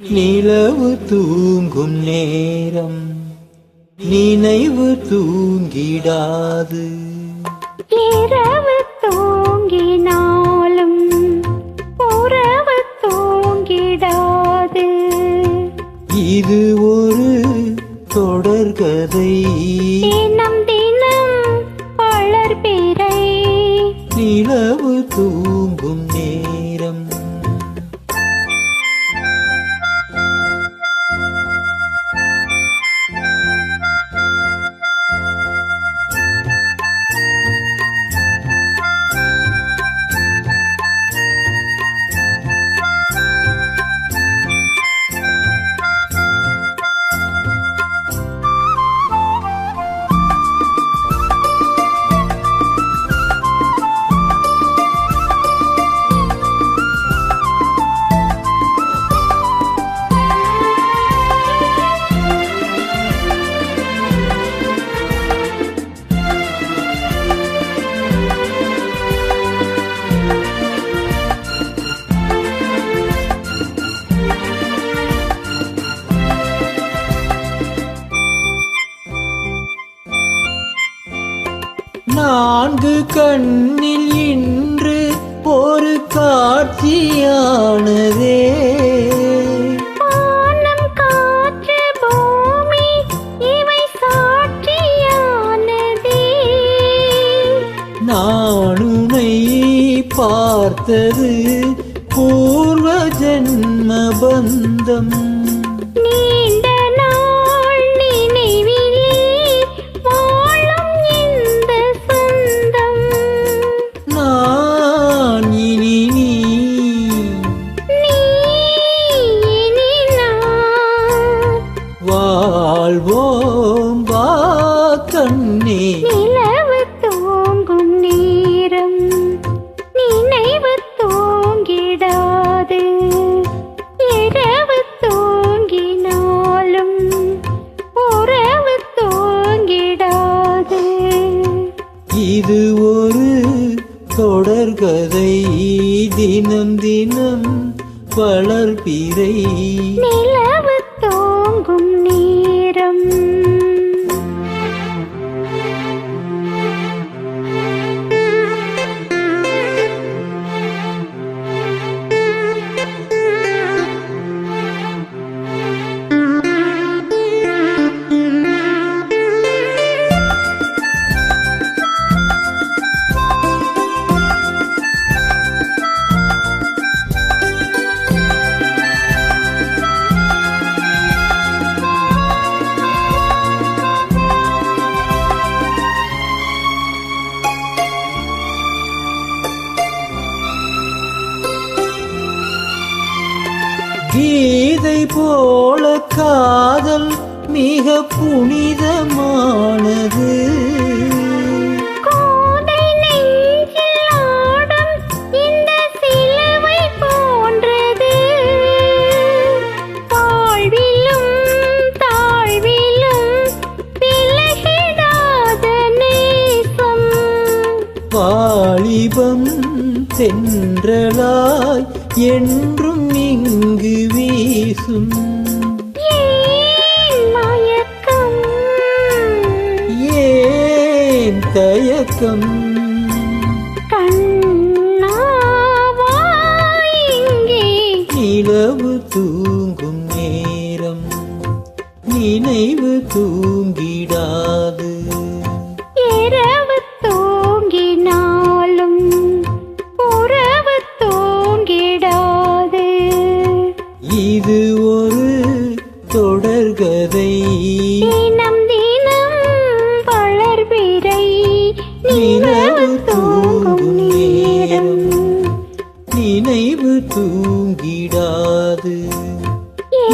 நிலவு தூங்கும் நேரம் நினைவு தூங்கிடாது. இரவு தூங்கினாலும் உறவு தூங்கிடாது. இது ஒரு தொடர்கதை தினம் தினம் வளர்பிறை நிலவு தூங்கும் நேரம் நான்கு கண்ணில் இன்று ஒரு காட்சியானதே. வானம் காற்று பூமி இவை சாட்சியானதே. நான் உன்னை பார்த்தது பூர்வ ஜென்ம பந்தம் நீண்ட இது ஒரு தொடர்கதை தினம் தினம் வளர்பிறை. நிலவு தோங்கும் நேரம். கீதை போல காதல் மிக புனிதமானது. வாலிபம் தென்றலாய் என்றும் இங்கு வீசும். ஏன் மயக்கம்? ஏன் தயக்கம்? நிலவு தூங்கும் நேரம் நினைவு தூங்கிடாது. தொடர்கதை. தினம் தினம் வளர்பிறை நிலவு தூங்கும் நேரம். நினைவு தூங்கிடாது.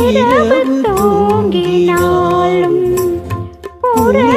இரவு தூங்கினாலும் உறவு